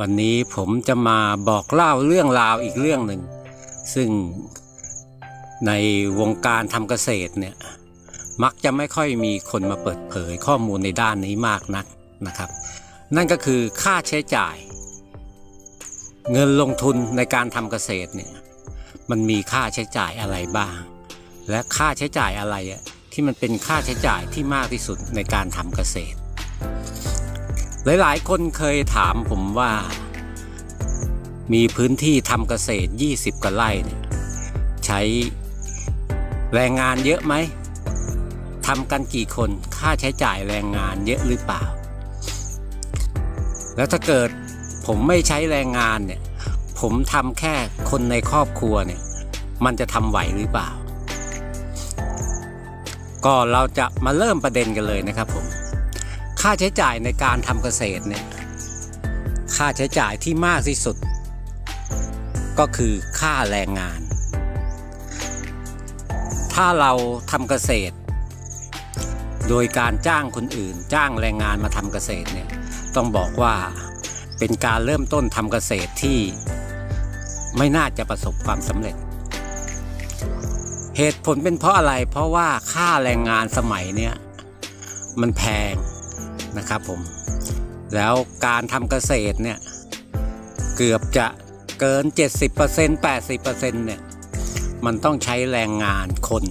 วันนี้ผมจะมาบอกเล่าเรื่องราวอีกเรื่องหนึ่ง ซึ่งในวงการทำเกษตรเนี่ยมักจะไม่ค่อยมีคนมาเปิดเผยข้อมูลในด้านนี้มากนักนะครับ นั่นก็คือค่าใช้จ่าย เงินลงทุนในการทำเกษตรเนี่ยมันมีค่าใช้จ่ายอะไรบ้าง และค่าใช้จ่ายอะไรที่มันเป็นค่าใช้จ่ายที่มากที่สุดในการทำเกษตร หลาย ๆ คนเคยถามผมว่า มีพื้นที่ทำเกษตร 20กว่าไร่เนี่ยใช้แรงงานเยอะไหมทำกันกี่คนค่าใช้จ่ายแรงงานเยอะหรือเปล่า แล้วถ้าเกิดผมไม่ใช้แรงงานเนี่ย ผมทำแค่คนในครอบครัวเนี่ย มันจะทำไหวหรือเปล่า ก็เราจะมาเริ่มประเด็นกันเลยนะครับผม ค่าใช้จ่ายในการทำเกษตรเนี่ยค่าใช้จ่ายที่มากที่สุด ก็คือค่าแรงงาน ถ้าเราทำเกษตร โดยการจ้างคนอื่น จ้างแรงงานมาทำเกษตรเนี่ยต้องบอกว่าเป็นการเริ่มต้นทำเกษตรที่ไม่น่าจะประสบความสำเร็จ เหตุผลเป็นเพราะอะไรเพราะว่าค่าแรงงานสมัยเนี้ยมันแพง นะครับผม แล้วการทำเกษตรเนี่ย เกือบจะเกิน 70% 80%เนี่ย มันต้องใช้แรงงานคน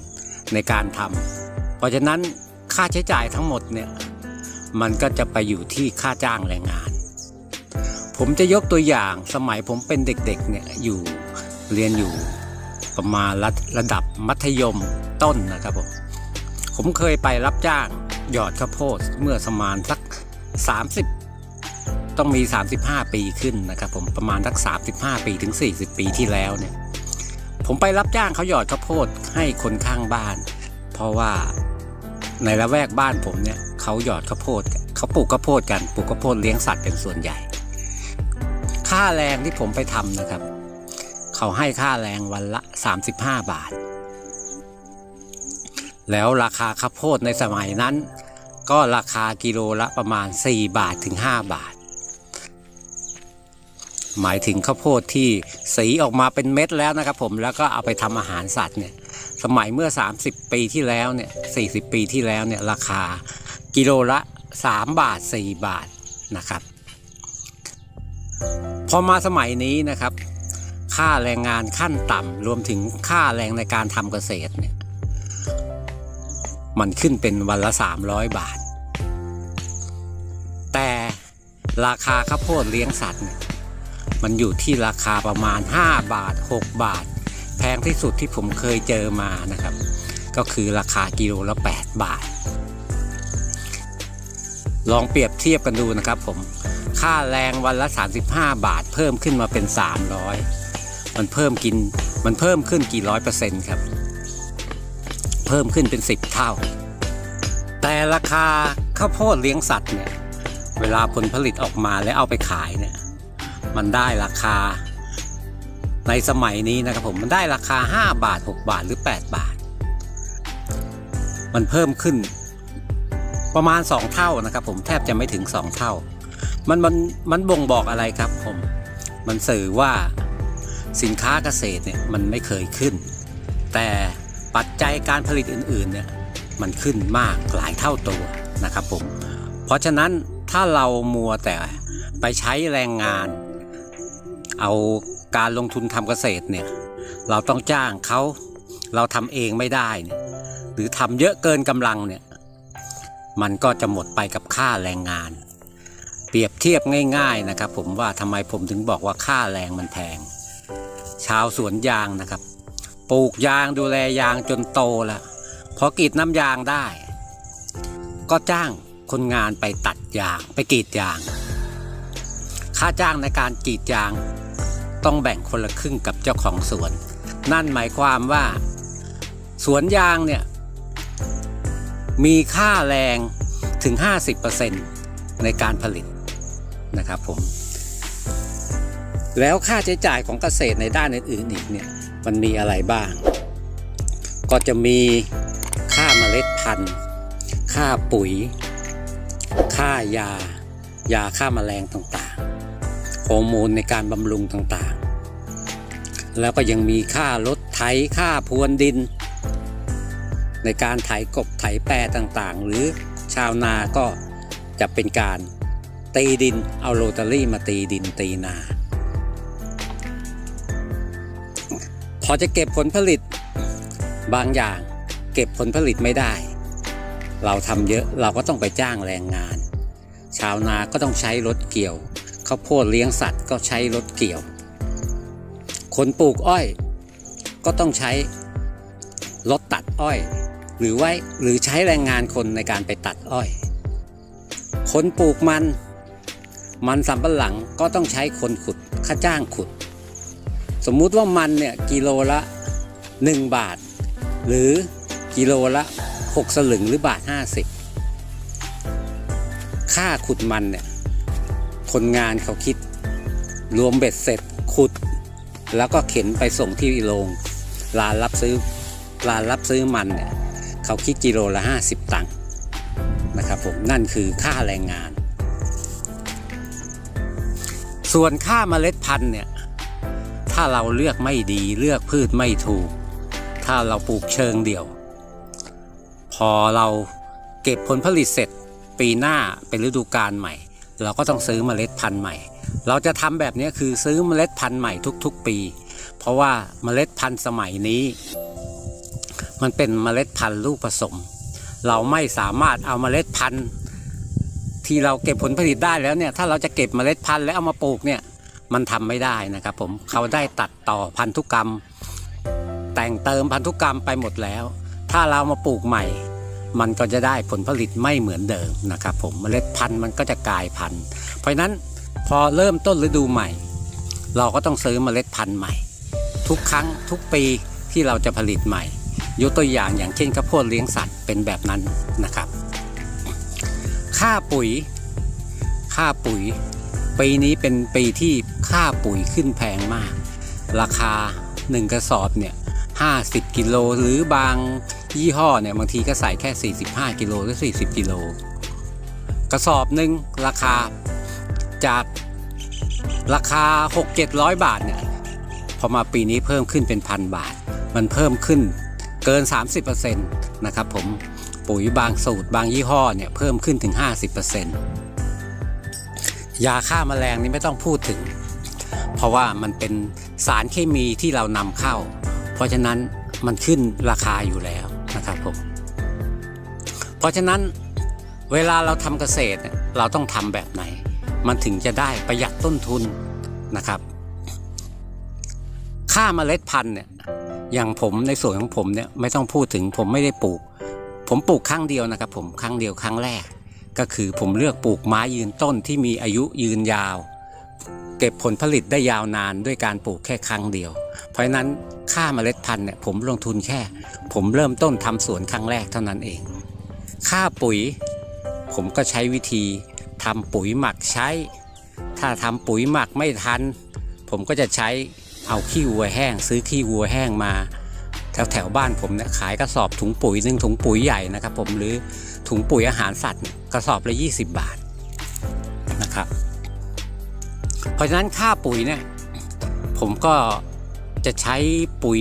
ในการทำเพราะฉะนั้นค่าใช้จ่ายทั้งหมดเนี่ย มันก็จะไปอยู่ที่ค่าจ้างแรงงาน ผมจะยกตัวอย่างสมัยผมเป็นเด็กๆเนี่ยอยู่เรียนอยู่ประมาณระระดับมัธยมต้นนะครับผม ผมเคยไปรับจ้าง หยอดข้าวโพดเมื่อประมาณสัก 30 ต้องมี 35 ปีขึ้นนะครับผมประมาณสัก 35 ปีถึง 40 ปีที่แล้วเนี่ยผมไปรับจ้างเขาหยอดข้าวโพดให้คนข้างบ้าน เพราะว่าในละแวกบ้านผมเนี่ยเขาหยอดข้าวโพดเขาปลูกข้าวโพดกันปลูกข้าวโพดเลี้ยงสัตว์เป็นส่วนใหญ่ ค่าแรงที่ผมไปทำนะครับ เขาให้ค่าแรงวันละ 35 บาท แล้วราคาข้าวโพดในสมัยนั้น ก็ราคากิโลละประมาณ 4 บาทถึง 5 บาท หมายถึงข้าวโพดที่สีออกมาเป็นเม็ดแล้วนะครับผมแล้วก็เอาไปทำอาหารสัตว์เนี่ยสมัยเมื่อ 30 ปีที่แล้วเนี่ย40 ปีที่แล้วเนี่ยราคากิโลละ 3 บาท 4 บาทนะครับ พอมาสมัยนี้นะครับ ค่าแรงงานขั้นต่ำรวมถึงค่าแรงในการทำเกษตรเนี่ย มันขึ้นเป็นวันละ 300 บาท แต่ราคาข้าวโพดเลี้ยงสัตว์มันอยู่ที่ราคาประมาณ 5 บาท 6 บาท แพงที่สุดที่ผมเคยเจอมานะครับ ก็คือราคากิโลละ 8 บาท ลองเปรียบเทียบกันดูนะครับผม ค่าแรงวันละ 35 บาท เพิ่มขึ้นมาเป็น 300 มันเพิ่มกินมันเพิ่มขึ้นกี่ร้อยเปอร์เซ็นต์ครับ เพิ่มขึ้นเป็น 10 เท่า แต่ราคาข้าวโพดเลี้ยงสัตว์เนี่ย เวลาผลผลิตออกมาแล้วเอาไปขายเนี่ย มันได้ราคา ในสมัยนี้นะครับผมมันได้ราคา 5 บาท 6 บาทหรือ 8 บาท มันเพิ่มขึ้น ประมาณ 2 เท่านะครับ ผมแทบจะไม่ถึง 2 เท่า มันมันมันบ่งบอกอะไรครับผม มันสื่อว่าสินค้าเกษตรเนี่ยมันไม่เคยขึ้น แต่ ปัจจัยการผลิตอื่นๆเนี่ยมันขึ้นมากหลายเท่าตัวนะครับผม เพราะฉะนั้นถ้าเรามัวแต่ไปใช้แรงงาน เอาการลงทุนทำเกษตรเนี่ยเราต้องจ้างเขาเราทำเองไม่ได้เนี่ยหรือทำเยอะเกินกำลังเนี่ยมันก็จะหมดไปกับค่าแรงงาน เปรียบเทียบง่าย ๆนะครับ ผมว่าทำไมผมถึงบอกว่าค่าแรงมันแพง ชาวสวนยางนะครับ ปลูกยางดูแลยางจนโตแล้วพอกรีดน้ำยางได้ ก็จ้างคนงานไปตัดยางไปกรีดยาง ค่าจ้างในการกรีดยาง ต้องแบ่งคนละครึ่งกับเจ้าของสวน นั่นหมายความว่า สวนยางเนี่ย มีค่าแรงถึง 50%ในการผลิตนะครับผม แล้วค่าใช้จ่ายของเกษตรในด้านอื่นๆอีกเนี่ย มันมีอะไรบ้าง ก็จะมีค่าเมล็ดพันธุ์ ค่าปุ๋ย ค่ายา ยาฆ่าแมลงต่างๆผอร์โมนในการบำรุงต่างๆ แล้วก็ยังมีค่ารถไถค่าพรวนดิน ในการไถกบไถแปรต่างๆ หรือชาวนาก็จะเป็นการตีดิน เอาโรตารี่มาตีดินตีนา อจะเก็บผลผลิต บางอย่างเก็บผลผลิตไม่ได้ เราทำเยอะเราก็ต้องไปจ้างแรงงาน ชาวนาก็ต้องใช้รถเกี่ยวข้าวโพดเลี้ยงสัตว์ก็ใช้รถเกี่ยว คนปลูกอ้อย ก็ต้องใช้รถตัดอ้อย หรือไว้หรือใช้แรงงานคนในการไปตัดอ้อย คนปลูกมัน มันสำปะหลังก็ต้องใช้คนขุดค่าจ้างขุด สมมุติว่ามันเนี่ยกิโลละ 1 บาท หรือกิโลละ 6 สลึงหรือบาท 50 ค่าขุดมันเนี่ยคนงานเขาคิด รวมเบ็ดเสร็จขุด แล้วก็เข็นไปส่งที่โรงร้านรับซื้อร้านรับซื้อมันเนี่ยเขาคิดกิโลละ 50 ตังค์นะครับผมนั่นคือค่าแรงงาน ส่วนค่าเมล็ดพันธุ์เนี่ย ถ้าเราเลือกไม่ดีเลือกพืชไม่ถูก ถ้าเราปลูกเชิงเดี่ยว พอเราเก็บผลผลิตเสร็จปีหน้าเป็นฤดูกาลใหม่ เราก็ต้องซื้อเมล็ดพันธุ์ใหม่ เราจะทำแบบนี้คือซื้อเมล็ดพันธุ์ใหม่ทุกๆปี เพราะว่าเมล็ดพันธุ์สมัยนี้ มันเป็นเมล็ดพันธุ์ลูกผสม เราไม่สามารถเอาเมล็ดพันธุ์ที่เราเก็บผลผลิตได้แล้วเนี่ยถ้าเราจะเก็บเมล็ดพันธุ์แล้วเอามาปลูกเนี่ย มันทำไม่ได้นะครับผมเขาได้ตัดต่อพันธุกรรม แต่งเติมพันธุกรรมไปหมดแล้ว ถ้าเรามาปลูกใหม่ มันก็จะได้ผลผลิตไม่เหมือนเดิมนะครับผมเมล็ดพันธุ์มันก็จะกลายพันธุ์เพราะฉะนั้นพอเริ่มต้นฤดูใหม่ เราก็ต้องซื้อเมล็ดพันธุ์ใหม่ ทุกครั้งทุกปีที่เราจะผลิตใหม่ ยกตัวอย่างอย่างเช่นข้าวโพดเลี้ยงสัตว์เป็นแบบนั้นนะครับ ค่าปุ๋ย ค่าปุ๋ย ปีนี้เป็นปีที่ค่าปุ๋ยขึ้นแพงมาก ราคา 1 กระสอบเนี่ย50 กิโลหรือบางยี่ห้อเนี่ยบางทีก็ใส่แค่ 45 กิโลหรือ 40 กิโล กระสอบหนึ่งราคาจากราคา 6-700 บาทเนี่ยพอมาปีนี้เพิ่มขึ้นเป็นพันบาท มันเพิ่มขึ้นเกิน 30%นะครับผมปุ๋ยบางสูตรบางยี่ห้อเนี่ยเพิ่มขึ้นถึง 50% ยาฆ่ามาแมลงนี่ไม่ต้องพูดถึง เพราะว่ามันเป็นสารเคมีที่เรานำเข้า เพราะฉะนั้นมันขึ้นราคาอยู่แล้วนะครับผมเพราะฉะนั้นเวลาเราทำเกษตรเราต้องทำแบบไหน มันถึงจะได้ประหยัดต้นทุนนะครับ ค่าเมล็ดพันธุ์เนี่ยอย่างผมในส่วนของผมเนี่ยไม่ต้องพูดถึงผมไม่ได้ปลูก ผมปลูกครั้งเดียวนะครับ ผมครั้งเดียวครั้งแรก ก็คือผมเลือกปลูกไม้ยืนต้นที่มีอายุยืนยาว เก็บผลผลิตได้ยาวนานด้วยการปลูกแค่ครั้งเดียว เพราะนั้นค่าเมล็ดพันธุ์เนี่ยผมลงทุนแค่ ผมเริ่มต้นทำสวนครั้งแรกเท่านั้นเอง ค่าปุ๋ย ผมก็ใช้วิธีทำปุ๋ยหมักใช้ ถ้าทำปุ๋ยหมักไม่ทัน ผมก็จะใช้เอาขี้วัวแห้ง ซื้อขี้วัวแห้งมา แถวแถวบ้านผมเนี่ยขายกระสอบถุงปุ๋ยหนึ่งถุงปุ๋ยใหญ่นะครับผมหรือถุงปุ๋ยอาหารสัตว์กระสอบละ 20 บาทนะครับ เพราะฉะนั้นค่าปุ๋ยเนี่ยผมก็จะใช้ปุ๋ย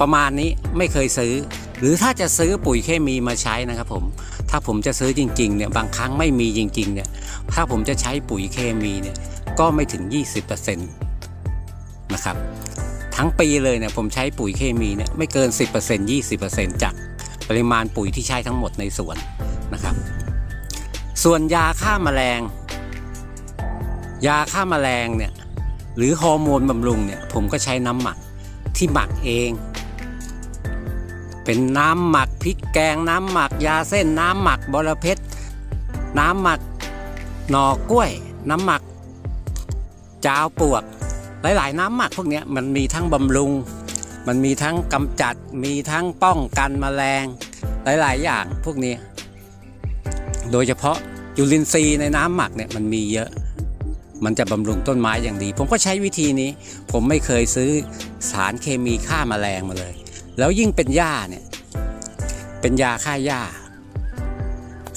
ประมาณนี้ไม่เคยซื้อ หรือถ้าจะซื้อปุ๋ยเคมีมาใช้นะครับผมถ้าผมจะซื้อจริงๆเนี่ยบางครั้งไม่มีจริงๆเนี่ยถ้าผมจะใช้ปุ๋ยเคมีเนี่ยก็ไม่ถึง 20%นะครับ ทั้งปีเลยเนี่ยผมใช้ปุ๋ยเคมีเนี่ยไม่เกิน 10% 20%จากปริมาณปุ๋ยที่ใช้ทั้งหมดในสวนนะครับ ส่วนยาฆ่าแมลง ยาฆ่าแมลงเนี่ยหรือฮอร์โมนบำรุงเนี่ยผมก็ใช้น้ำหมักที่หมักเอง เป็นน้ำหมักพริกแกงน้ำหมักยาเส้นน้ำหมักบรเพชรน้ำหมักหน่อกล้วย น้ำหมักจาวปวก หลาย ๆ น้ำหมักพวกนี้มันมีทั้งบำรุง มันมีทั้งกำจัด มีทั้งป้องกันแมลง หลาย ๆ อย่างพวกนี้ โดยเฉพาะจุลินทรีย์ในน้ำหมักเนี่ยมันมีเยอะ มันจะบำรุงต้นไม้อย่างดี ผมก็ใช้วิธีนี้ ผมไม่เคยซื้อสารเคมีฆ่าแมลงมาเลย แล้วยิ่งเป็นหญ้าเนี่ย เป็นยาฆ่าหญ้า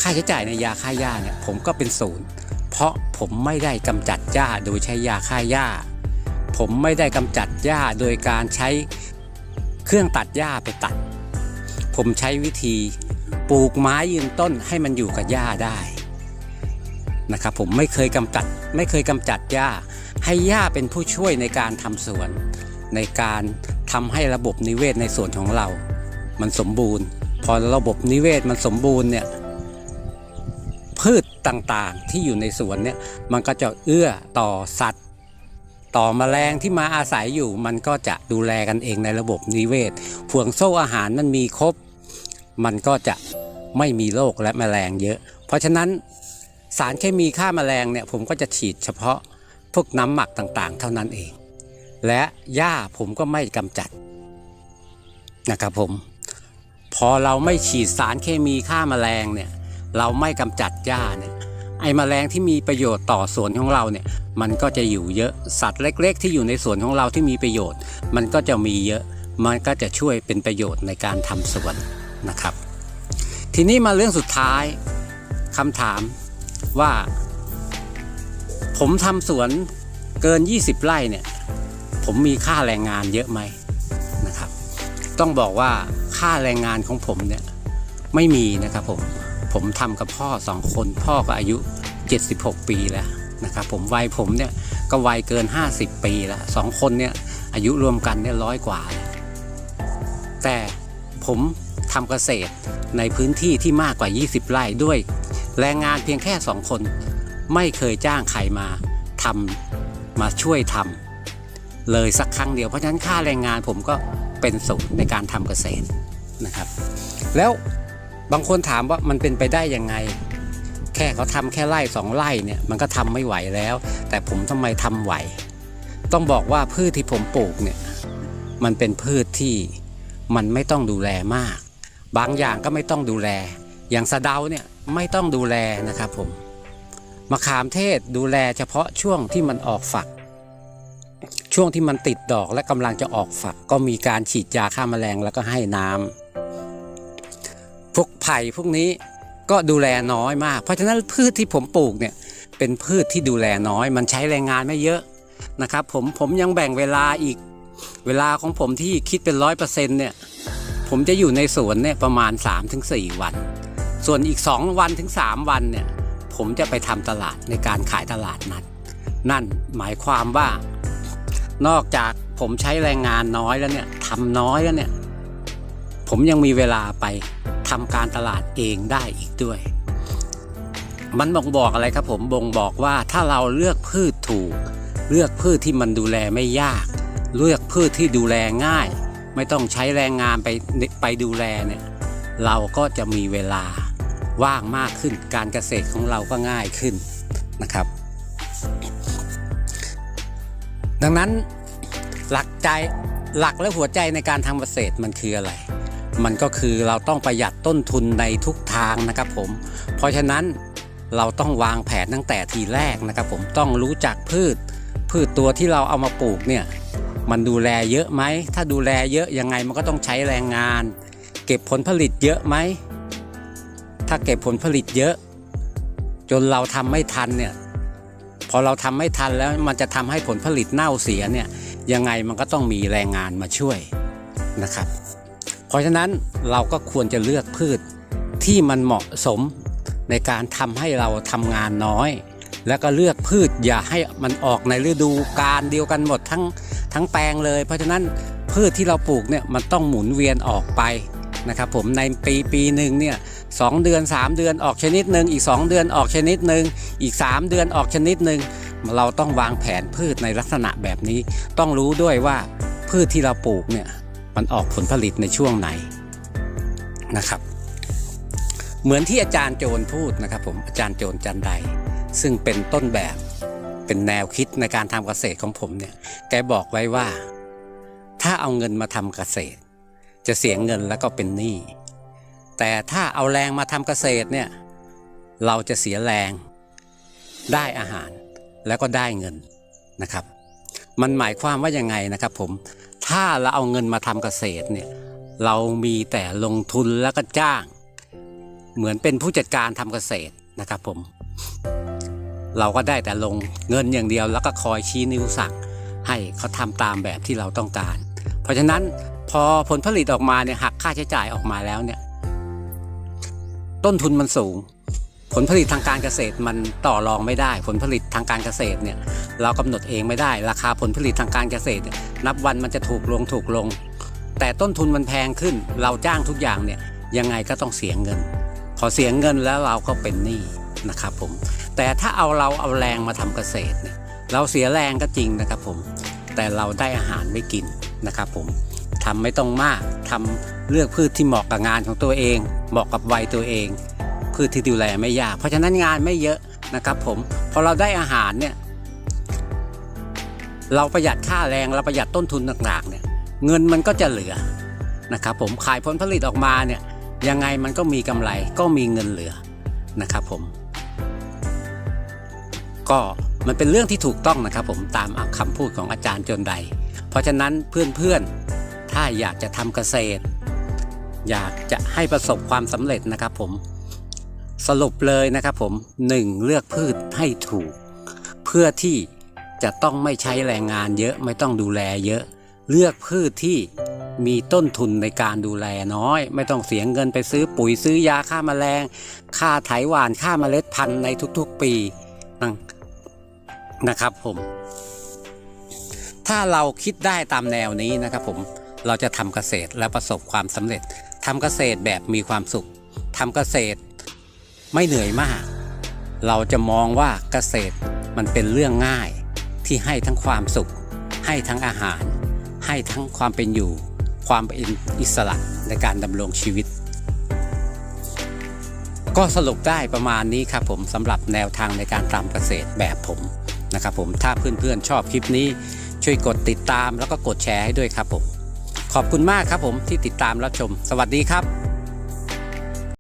ค่าใช้จ่ายในยาฆ่าหญ้าเนี่ยผมก็เป็นศูนย์ เพเพราะผมไม่ได้กำจัดหญ้าโดยใช้ยาฆ่าหญ้า ผมไม่ได้กำจัดหญ้าโดยการใช้เครื่องตัดหญ้าไปตัด ผมใช้วิธีปลูกไม้ยืนต้นให้มันอยู่กับหญ้าได้นะครับผมไม่เคยกำจัดไม่เคยกำจัดหญ้า ให้หญ้าเป็นผู้ช่วยในการทำสวน ในการทำให้ระบบนิเวศในสวนของเรา มันสมบูรณ์ พอระบบนิเวศมันสมบูรณ์เนี่ยพืชต่างๆที่อยู่ในสวนเนี่ยมันก็จะเอื้อต่อสัตว์ ต่อแมลงที่มาอาศัยอยู่ มันก็จะดูแลกันเองในระบบนิเวศห่วงโซ่อาหารมันมีครบ มันก็จะไม่มีโรคและแมลงเยอะ เพราะฉะนั้นสารเคมีฆ่าแมลงเนี่ยผมก็จะฉีดเฉพาะพวกน้ำหมักต่างๆ เท่านั้นเอง และหญ้าผมก็ไม่กำจัดนะครับผม พอเราไม่ฉีดสารเคมีฆ่าแมลงเนี่ย เราไม่กำจัดหญ้าเนี่ย ไอ้แมลงที่มีประโยชน์ต่อสวนของเราเนี่ยมันก็จะอยู่เยอะสัตว์เล็ก ๆ ที่อยู่ในสวนของเราที่มีประโยชน์ มันก็จะมีเยอะมันก็จะช่วยเป็นประโยชน์ในการทำสวนนะครับ ทีนี้มาเรื่องสุดท้ายคำถามว่า ผมทำสวนเกิน 20 ไร่เนี่ยผมมีค่าแรงงานเยอะไหมนะครับ ต้องบอกว่าค่าแรงงานของผมเนี่ยไม่มีนะครับผม ผมทำกับพ่อสองคนพ่อก็อายุ 76 ปีแล้วนะครับผมวัยผมเนี่ยก็วัยเกิน 50 ปีแล้วสองคนเนี่ยอายุรวมกันเนี่ยร้อยกว่า แต่ผมทำเกษตรในพื้นที่ที่มากกว่า 20 ไร่ด้วย แรงงานเพียงแค่สองคน ไม่เคยจ้างใครมาทำมาช่วยทำเลยสักครั้งเดียวเพราะฉะนั้นค่าแรงงานผมก็เป็นศูนย์ในการทำเกษตรนะครับ แล้ว บางคนถามว่ามันเป็นไปได้ยังไง แค่เขาทำแค่ไร่สองไร่เนี่ยมันก็ทำไม่ไหวแล้ว แต่ผมทำไมทำไหว ต้องบอกว่าพืชที่ผมปลูกเนี่ยมันเป็นพืชที่มันไม่ต้องดูแลมาก บางอย่างก็ไม่ต้องดูแล อย่างสะเดาเนี่ยไม่ต้องดูแลนะครับผมมะขามเทศดูแลเฉพาะช่วงที่มันออกฝัก ช่วงที่มันติดดอกและกำลังจะออกฝัก ก็มีการฉีดยาฆ่าแมลงแล้วก็ให้น้ำ พวกไผ่พวกนี้ก็ดูแลน้อยมาก เพราะฉะนั้นพืชที่ผมปลูกเนี่ยเป็นพืชที่ดูแลน้อย มันใช้แรงงานไม่เยอะนะครับผมผมยังแบ่งเวลาอีก เวลาของผมที่คิดเป็นร้อยเปอร์เซ็นต์เนี่ยผมจะอยู่ในสวนเนี่ยประมาณ 3-4 วัน ส่วนอีก 2 วันถึง 3 วันเนี่ยผมจะไปทำตลาดในการขายตลาดนัด นั่นหมายความว่านอกจากผมใช้แรงงานน้อยแล้วเนี่ยทำน้อยแล้วเนี่ย ผมยังมีเวลาไปทำการตลาดเองได้อีกด้วย มันบ่งบอกอะไรครับผมบ่งบอกว่าถ้าเราเลือกพืชถูก เลือกพืชที่มันดูแลไม่ยาก เลือกพืชที่ดูแลง่าย ไม่ต้องใช้แรงงานไปไปดูแลเนี่ยเราก็จะมีเวลาว่างมากขึ้น การเกษตรของเราก็ง่ายขึ้นนะครับ ดังนั้นหลักใจหลักและหัวใจในการทำเกษตรมันคืออะไร มันก็คือเราต้องประหยัดต้นทุนในทุกทางนะครับผม เพราะฉะนั้นเราต้องวางแผนตั้งแต่ทีแรกนะครับผมต้องรู้จักพืช พืชตัวที่เราเอามาปลูกเนี่ยมันดูแลเยอะไหม ถ้าดูแลเยอะยังไงมันก็ต้องใช้แรงงาน เก็บผลผลิตเยอะไหม ถ้าเก็บผลผลิตเยอะ จนเราทำไม่ทันเนี่ยพอเราทำไม่ทันแล้วมันจะทำให้ผลผลิตเน่าเสียเนี่ยยังไงมันก็ต้องมีแรงงานมาช่วยนะครับ เพราะฉะนั้นเราก็ควรจะเลือกพืชที่มันเหมาะสมในการทำให้เราทำงานน้อย แล้วก็เลือกพืชอย่าให้มันออกในฤดูกาลเดียวกันหมดทั้งทั้งแปลงเลย เพราะฉะนั้นพืชที่เราปลูกเนี่ยมันต้องหมุนเวียนออกไปนะครับผมในปีปีหนึ่งเนี่ยสองเดือน 3 เดือนออกชนิดหนึ่งอีก 2 เดือนออกชนิดหนึ่งอีก 3 เดือนออกชนิดหนึ่งเราต้องวางแผนพืชในลักษณะแบบนี้ ต้องรู้ด้วยว่าพืชที่เราปลูกเนี่ย มันออกผลผลิตในช่วงไหนนะครับ เหมือนที่อาจารย์โจรพูดนะครับ ผมอาจารย์โจรจันไดซึ่งเป็นต้นแบบเป็นแนวคิดในการทำเกษตรของผมเนี่ย แกบอกไว้ว่า ถ้าเอาเงินมาทำเกษตร จะเสียเงินแล้วก็เป็นหนี้แต่ถ้าเอาแรงมาทำเกษตรเนี่ยเราจะเสียแรงได้อาหารแล้วก็ได้เงินนะครับ มันหมายความว่ายังไงนะครับผม ถ้าเราเอาเงินมาทำเกษตรเนี่ยเรามีแต่ลงทุนแล้วก็จ้าง เหมือนเป็นผู้จัดการทำเกษตรนะครับผม เราก็ได้แต่ลงเงินอย่างเดียวแล้วก็คอยชี้นิ้วสั่งให้เขาทำตามแบบที่เราต้องการ เพราะฉะนั้นพอผลผลิตออกมาเนี่ยหักค่าใช้จ่ายออกมาแล้วเนี่ยต้นทุนมันสูง ผลผลิตทางการเกษตรมันต่อรองไม่ได้ ผลผลิตทางการเกษตรเนี่ย เรากำหนดเองไม่ได้ ราคาผลผลิตทางการเกษตร นับวันมันจะถูกลงถูกลง แต่ต้นทุนมันแพงขึ้น เราจ้างทุกอย่างเนี่ยยังไงก็ต้องเสียเงิน พอเสียเงินแล้วเราก็เป็นหนี้นะครับผมแต่ถ้าเอาเราเอาแรงมาทำเกษตรเนี่ยเราเสียแรงก็จริงนะครับผมแต่เราได้อาหารไม่กินนะครับผมทำไม่ต้องมากทำเลือกพืชที่เหมาะกับงานของตัวเอง เหมาะกับวัยตัวเอง พืชที่ดูแลไม่ยาก เพราะฉะนั้นงานไม่เยอะนะครับผมพอเราได้อาหารเนี่ย เราประหยัดค่าแรงเราประหยัดต้นทุนต่างๆเนี่ยเงินมันก็จะเหลือนะครับผมขายผลผลิตออกมาเนี่ยยังไงมันก็มีกำไรก็มีเงินเหลือนะครับผม ก็มันเป็นเรื่องที่ถูกต้องนะครับผมตามคำพูดของอาจารย์จนใด เพราะฉะนั้นเพื่อนๆถ้าอยากจะทำเกษตร อยากจะให้ประสบความสำเร็จนะครับผมสรุปเลยนะครับผม 1. เลือกพืชให้ถูก เพื่อที่ จะต้องไม่ใช้แรงงานเยอะไม่ต้องดูแลเยอะ เลือกพืชที่มีต้นทุนในการดูแลน้อย ไม่ต้องเสียเงินไปซื้อปุ๋ยซื้อยาฆ่าแมลง ค่าไถหวานค่าเมล็ดพันธุ์ในทุกๆปีนั่นนะครับผม ถ้าเราคิดได้ตามแนวนี้นะครับผมเราจะทำเกษตรและประสบความสำเร็จทำเกษตรแบบมีความสุขทำเกษตรไม่เหนื่อยมาก เราจะมองว่าเกษตรมันเป็นเรื่องง่าย ที่ให้ทั้งความสุข ให้ทั้งอาหาร ให้ทั้งความเป็นอยู่ ความเป็นอิสระในการดำรงชีวิต ก็สรุปได้ประมาณนี้ครับผมสำหรับแนวทางในการทำเกษตรแบบผมนะครับผมถ้าเพื่อนๆชอบคลิปนี้ช่วยกดติดตามแล้วก็กดแชร์ให้ด้วยครับผมขอบคุณมากครับผมที่ติดตามรับชม สวัสดีครับ